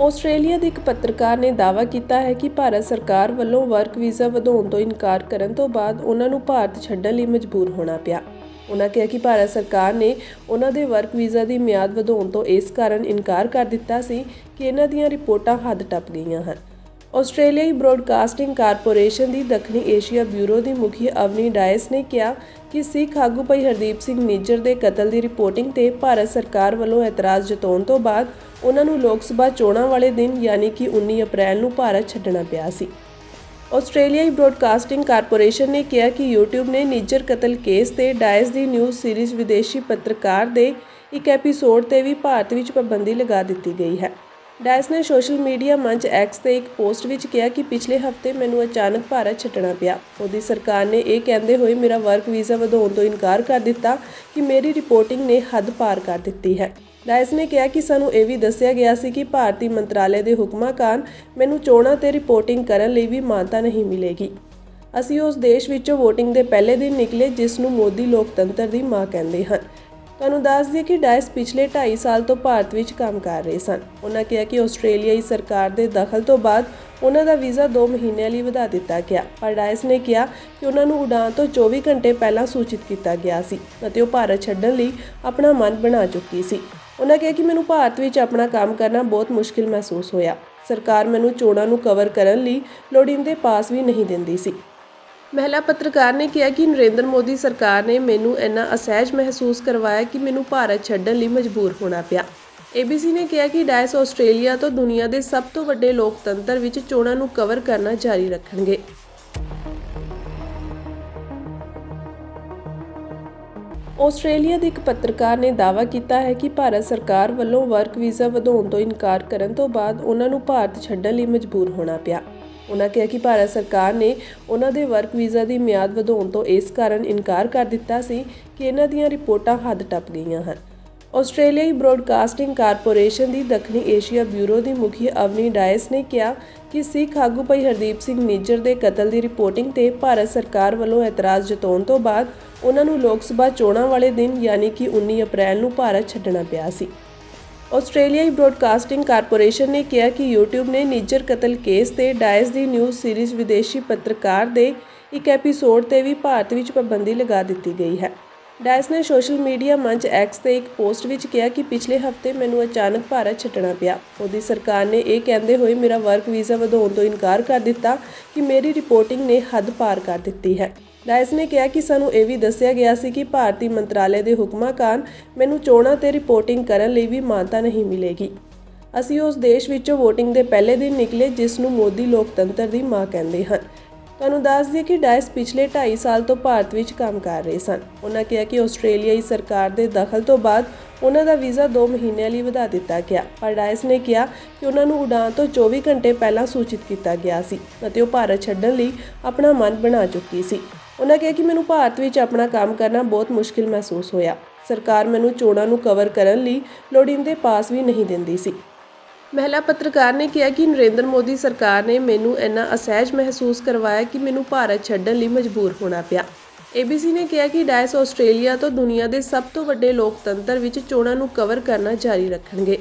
Australia ਦੇ ਇੱਕ ਪੱਤਰਕਾਰ ਨੇ ਦਾਅਵਾ ਕੀਤਾ ਹੈ ਕਿ ਭਾਰਤ ਸਰਕਾਰ ਵੱਲੋਂ ਵਰਕ ਵੀਜ਼ਾ ਵਧਾਉਣ ਤੋਂ ਇਨਕਾਰ ਕਰਨ ਤੋਂ ਬਾਅਦ ਉਹਨਾਂ ਨੂੰ ਭਾਰਤ ਛੱਡਣ ਲਈ ਮਜਬੂਰ ਹੋਣਾ ਪਿਆ। ਉਹਨਾਂ ਕਿਹਾ ਕਿ ਭਾਰਤ ਸਰਕਾਰ ਨੇ ਉਹਨਾਂ ਦੇ ਵਰਕ ਵੀਜ਼ਾ ਦੀ ਮਿਆਦ ਵਧਾਉਣ ਤੋਂ ਇਸ ਕਾਰਨ ਇਨਕਾਰ ਕਰ ਦਿੱਤਾ ਸੀ ਕਿ ਇਹਨਾਂ ਦੀਆਂ ਰਿਪੋਰਟਾਂ ਹੱਦ ਟੱਪ ਗਈਆਂ ਹਨ। ਆਸਟ੍ਰੇਲੀਆਈ ਬ੍ਰੌਡਕਾਸਟਿੰਗ ਕਾਰਪੋਰੇਸ਼ਨ ਦੀ ਦੱਖਣੀ ਏਸ਼ੀਆ ਬਿਊਰੋ ਦੀ ਮੁਖੀ ਅਵਨੀ ਡਾਇਸ ਨੇ ਕਿਹਾ ਕਿ ਸਿੱਖ ਆਗੂ ਭਾਈ ਹਰਦੀਪ ਸਿੰਘ ਨਿੱਜਰ ਦੇ ਕਤਲ ਦੀ ਰਿਪੋਰਟਿੰਗ ਤੇ ਭਾਰਤ ਸਰਕਾਰ ਵੱਲੋਂ ਇਤਰਾਜ਼ ਜਤਾਉਣ ਤੋਂ ਬਾਅਦ ਉਹਨਾਂ ਨੂੰ ਲੋਕ ਸਭਾ ਚੋਣਾਂ ਵਾਲੇ ਦਿਨ ਯਾਨੀ ਕਿ 19 ਅਪ੍ਰੈਲ ਨੂੰ ਭਾਰਤ ਛੱਡਣਾ ਪਿਆ ਸੀ। ਆਸਟ੍ਰੇਲੀਆਈ ਬ੍ਰੌਡਕਾਸਟਿੰਗ ਕਾਰਪੋਰੇਸ਼ਨ ਨੇ ਕਿਹਾ ਕਿ YouTube ਨੇ ਨਿੱਜਰ ਕਤਲ ਕੇਸ ਤੇ ਡਾਇਸ ਦੀ ਨਿਊਜ਼ ਸੀਰੀਜ਼ ਵਿਦੇਸ਼ੀ ਪੱਤਰਕਾਰ ਦੇ ਇੱਕ ਐਪੀਸੋਡ ਤੇ ਵੀ ਭਾਰਤ ਵਿੱਚ ਪਾਬੰਦੀ ਲਗਾ ਦਿੱਤੀ ਗਈ ਹੈ। ਡਾਇਸ ਨੇ ਸੋਸ਼ਲ ਮੀਡੀਆ ਮੰਚ ਐਕਸ ਤੇ ਇੱਕ ਪੋਸਟ ਵਿੱਚ ਕਿਹਾ ਕਿ ਪਿਛਲੇ ਹਫ਼ਤੇ ਮੈਨੂੰ ਅਚਾਨਕ ਭਾਰਤ ਛੱਡਣਾ ਪਿਆ। ਮੋਦੀ ਸਰਕਾਰ ਨੇ ਇਹ ਕਹਿੰਦੇ ਹੋਏ ਮੇਰਾ ਵਰਕ ਵੀਜ਼ਾ ਵਧਾਉਣ ਤੋਂ ਇਨਕਾਰ ਕਰ ਦਿੱਤਾ ਕਿ ਮੇਰੀ ਰਿਪੋਰਟਿੰਗ ਨੇ ਹੱਦ ਪਾਰ ਕਰ ਦਿੱਤੀ ਹੈ। ਡਾਇਸ ਨੇ ਕਿਹਾ ਕਿ ਸਾਨੂੰ ਇਹ ਵੀ ਦੱਸਿਆ ਗਿਆ ਸੀ ਕਿ ਭਾਰਤੀ ਮੰਤਰਾਲੇ ਦੇ ਹੁਕਮਾਂ ਕਾਰਨ ਮੈਨੂੰ ਚੋਣਾਂ ਤੇ ਰਿਪੋਰਟਿੰਗ ਕਰਨ ਲਈ ਵੀ ਮਾਨਤਾ ਨਹੀਂ ਮਿਲੇਗੀ। ਅਸੀਂ ਉਸ ਦੇਸ਼ ਵਿੱਚੋਂ ਵੋਟਿੰਗ ਦੇ ਪਹਿਲੇ ਦਿਨ ਨਿਕਲੇ, ਜਿਸ ਨੂੰ ਮੋਦੀ ਲੋਕਤੰਤਰ ਦੀ ਮਾਂ ਕਹਿੰਦੇ ਹਨ। ਤੁਹਾਨੂੰ ਦੱਸ ਦਈਏ ਕਿ ਡਾਇਸ ਪਿਛਲੇ 2.5 ਸਾਲ ਤੋਂ ਭਾਰਤ ਵਿੱਚ ਕੰਮ ਕਰ ਰਹੇ ਸਨ। ਉਹਨਾਂ ਕਿਹਾ ਕਿ ਆਸਟ੍ਰੇਲੀਆਈ ਸਰਕਾਰ ਦੇ ਦਖਲ ਤੋਂ ਬਾਅਦ ਉਹਨਾਂ ਦਾ ਵੀਜ਼ਾ 2 ਮਹੀਨਿਆਂ ਲਈ ਵਧਾ ਦਿੱਤਾ ਗਿਆ ਪਰ ਡਾਇਸ ਨੇ ਕਿਹਾ ਕਿ ਉਹਨਾਂ ਨੂੰ ਉਡਾਣ ਤੋਂ 24 ਘੰਟੇ ਪਹਿਲਾਂ ਸੂਚਿਤ ਕੀਤਾ ਗਿਆ ਸੀ ਅਤੇ ਉਹ ਭਾਰਤ ਛੱਡਣ ਲਈ ਆਪਣਾ ਮਨ ਬਣਾ ਚੁੱਕੀ ਸੀ। ਉਹਨਾਂ ਕਿਹਾ ਕਿ ਮੈਨੂੰ ਭਾਰਤ ਵਿੱਚ ਆਪਣਾ ਕੰਮ ਕਰਨਾ ਬਹੁਤ ਮੁਸ਼ਕਿਲ ਮਹਿਸੂਸ ਹੋਇਆ। ਸਰਕਾਰ ਮੈਨੂੰ ਚੋਣਾਂ ਨੂੰ ਕਵਰ ਕਰਨ ਲਈ ਲੋੜੀਂਦੇ ਪਾਸ ਵੀ ਨਹੀਂ ਦਿੰਦੀ ਸੀ। ਮਹਿਲਾ ਪੱਤਰਕਾਰ ਨੇ ਕਿਹਾ ਕਿ ਨਰਿੰਦਰ ਮੋਦੀ ਸਰਕਾਰ ਨੇ ਮੈਨੂੰ ਇੰਨਾ ਅਸਹਿਜ ਮਹਿਸੂਸ ਕਰਵਾਇਆ ਕਿ ਮੈਨੂੰ ਭਾਰਤ ਛੱਡਣ ਲਈ ਮਜਬੂਰ ਹੋਣਾ ਪਿਆ। ਏਬੀਸੀ ਨੇ ਕਿਹਾ ਕਿ ਡਾਇਸ ਆਸਟ੍ਰੇਲੀਆ ਤੋਂ ਦੁਨੀਆ ਦੇ ਸਭ ਤੋਂ ਵੱਡੇ ਲੋਕਤੰਤਰ ਵਿੱਚ ਚੋਣਾਂ ਨੂੰ ਕਵਰ ਕਰਨਾ ਜਾਰੀ ਰੱਖਣਗੇ। ਆਸਟ੍ਰੇਲੀਆ ਦੇ ਇੱਕ ਪੱਤਰਕਾਰ ਨੇ ਦਾਅਵਾ ਕੀਤਾ ਹੈ ਕਿ ਭਾਰਤ ਸਰਕਾਰ ਵੱਲੋਂ ਵਰਕ ਵੀਜ਼ਾ ਵਧਾਉਣ ਤੋਂ ਇਨਕਾਰ ਕਰਨ ਤੋਂ ਬਾਅਦ ਉਹਨਾਂ ਨੂੰ ਭਾਰਤ ਛੱਡਣ ਲਈ ਮਜਬੂਰ ਹੋਣਾ ਪਿਆ। ਉਹਨਾਂ ਕਿਹਾ ਕਿ ਭਾਰਤ ਸਰਕਾਰ ਨੇ ਉਹਨਾਂ ਦੇ ਵਰਕ ਵੀਜ਼ਾ ਦੀ ਮਿਆਦ ਵਧਾਉਣ ਤੋਂ ਇਸ ਕਾਰਨ ਇਨਕਾਰ ਕਰ ਦਿੱਤਾ ਸੀ ਕਿ ਇਹਨਾਂ ਦੀਆਂ ਰਿਪੋਰਟਾਂ ਹੱਦ ਟੱਪ ਗਈਆਂ ਹਨ। ਆਸਟ੍ਰੇਲੀਆਈ ਬ੍ਰੌਡਕਾਸਟਿੰਗ ਕਾਰਪੋਰੇਸ਼ਨ ਦੀ ਦੱਖਣੀ ਏਸ਼ੀਆ ਬਿਊਰੋ ਦੀ ਮੁਖੀ ਅਵਨੀ ਡਾਇਸ ਨੇ ਕਿਹਾ ਕਿ ਸਿੱਖ ਆਗੂ ਭਾਈ ਹਰਦੀਪ ਸਿੰਘ ਨਿੱਜਰ ਦੇ ਕਤਲ ਦੀ ਰਿਪੋਰਟਿੰਗ ਤੇ ਭਾਰਤ ਸਰਕਾਰ ਵੱਲੋਂ ਇਤਰਾਜ਼ ਜਤਾਉਣ ਤੋਂ ਬਾਅਦ ਉਹਨਾਂ ਨੂੰ ਲੋਕ ਸਭਾ ਚੋਣਾਂ ਵਾਲੇ ਦਿਨ, ਯਾਨੀ ਕਿ 19 ਅਪ੍ਰੈਲ ਨੂੰ ਭਾਰਤ ਛੱਡਣਾ ਪਿਆ ਸੀ। ਆਸਟ੍ਰੇਲੀਆਈ ਬ੍ਰੌਡਕਾਸਟਿੰਗ ਕਾਰਪੋਰੇਸ਼ਨ ਨੇ ਕਿਹਾ ਕਿ YouTube ਨੇ ਨਿੱਜਰ ਕਤਲ ਕੇਸ ਤੇ ਡਾਇਸ ਦੀ ਨਿਊਜ਼ ਸੀਰੀਜ਼ ਵਿਦੇਸ਼ੀ ਪੱਤਰਕਾਰ ਦੇ ਇੱਕ ਐਪੀਸੋਡ ਤੇ ਵੀ ਭਾਰਤ ਵਿੱਚ ਪਾਬੰਦੀ ਲਗਾ ਦਿੱਤੀ ਗਈ ਹੈ। ਡਾਇਸ ਨੇ ਸੋਸ਼ਲ ਮੀਡੀਆ ਮੰਚ ਐਕਸ ਤੇ ਇੱਕ ਪੋਸਟ ਵਿੱਚ ਕਿਹਾ ਕਿ ਪਿਛਲੇ ਹਫ਼ਤੇ ਮੈਨੂੰ ਅਚਾਨਕ ਭਾਰਤ ਛੱਡਣਾ ਪਿਆ। ਉਹਦੀ ਸਰਕਾਰ ਨੇ ਇਹ ਕਹਿੰਦੇ ਹੋਏ ਮੇਰਾ ਵਰਕ ਵੀਜ਼ਾ ਵਧਾਉਣ ਤੋਂ ਇਨਕਾਰ ਕਰ ਦਿੱਤਾ ਕਿ ਮੇਰੀ ਰਿਪੋਰਟਿੰਗ ਨੇ ਹੱਦ ਪਾਰ ਕਰ ਦਿੱਤੀ ਹੈ। ਡਾਇਸ ਨੇ ਕਿਹਾ ਕਿ ਸਾਨੂੰ ਇਹ ਵੀ ਦੱਸਿਆ ਗਿਆ ਸੀ ਕਿ ਭਾਰਤੀ ਮੰਤਰਾਲੇ ਦੇ ਹੁਕਮਾਂ ਕਾਰਨ ਮੈਨੂੰ ਚੋਣਾਂ ਤੇ ਰਿਪੋਰਟਿੰਗ ਕਰਨ ਲਈ ਵੀ ਮਾਨਤਾ ਨਹੀਂ ਮਿਲੇਗੀ। ਅਸੀਂ ਉਸ ਦੇਸ਼ ਵਿੱਚੋਂ ਵੋਟਿੰਗ ਦੇ ਪਹਿਲੇ ਦਿਨ ਨਿਕਲੇ, ਜਿਸ ਨੂੰ ਮੋਦੀ ਲੋਕਤੰਤਰ ਦੀ ਮਾਂ ਕਹਿੰਦੇ ਹਨ। ਤੁਹਾਨੂੰ ਦੱਸ ਦਈਏ ਕਿ ਡਾਇਸ ਪਿਛਲੇ 2.5 ਸਾਲ ਤੋਂ ਭਾਰਤ ਵਿੱਚ ਕੰਮ ਕਰ ਰਹੇ ਸਨ। ਉਹਨਾਂ ਕਿਹਾ ਕਿ ਆਸਟ੍ਰੇਲੀਆਈ ਸਰਕਾਰ ਦੇ ਦਖਲ ਤੋਂ ਬਾਅਦ ਉਹਨਾਂ ਦਾ ਵੀਜ਼ਾ 2 ਮਹੀਨਿਆਂ ਲਈ ਵਧਾ ਦਿੱਤਾ ਗਿਆ ਪਰ ਡਾਇਸ ਨੇ ਕਿਹਾ ਕਿ ਉਹਨਾਂ ਨੂੰ ਉਡਾਣ ਤੋਂ 24 ਘੰਟੇ ਪਹਿਲਾਂ ਸੂਚਿਤ ਕੀਤਾ ਗਿਆ ਸੀ ਅਤੇ ਉਹ ਭਾਰਤ ਛੱਡਣ ਲਈ ਆਪਣਾ ਮਨ ਬਣਾ ਚੁੱਕੀ ਸੀ। ਉਹਨਾਂ ਕਿਹਾ ਕਿ ਮੈਨੂੰ ਭਾਰਤ ਵਿੱਚ ਆਪਣਾ ਕੰਮ ਕਰਨਾ ਬਹੁਤ ਮੁਸ਼ਕਿਲ ਮਹਿਸੂਸ ਹੋਇਆ। ਸਰਕਾਰ ਮੈਨੂੰ ਚੋਣਾਂ ਨੂੰ ਕਵਰ ਕਰਨ ਲਈ ਲੋੜੀਂਦੇ ਪਾਸ ਵੀ ਨਹੀਂ ਦਿੰਦੀ ਸੀ। ਮਹਿਲਾ ਪੱਤਰਕਾਰ ਨੇ ਕਿਹਾ ਕਿ ਨਰਿੰਦਰ ਮੋਦੀ ਸਰਕਾਰ ਨੇ ਮੈਨੂੰ ਇੰਨਾ ਅਸਹਿਜ ਮਹਿਸੂਸ ਕਰਵਾਇਆ ਕਿ ਮੈਨੂੰ ਭਾਰਤ ਛੱਡਣ ਲਈ ਮਜਬੂਰ ਹੋਣਾ ਪਿਆ। ਏਬੀਸੀ ਨੇ ਕਿਹਾ ਕਿ ਡਾਇਸ ਆਸਟ੍ਰੇਲੀਆ ਤੋਂ ਦੁਨੀਆ ਦੇ ਸਭ ਤੋਂ ਵੱਡੇ ਲੋਕਤੰਤਰ ਵਿੱਚ ਚੋਣਾਂ ਨੂੰ ਕਵਰ ਕਰਨਾ ਜਾਰੀ ਰੱਖਣਗੇ।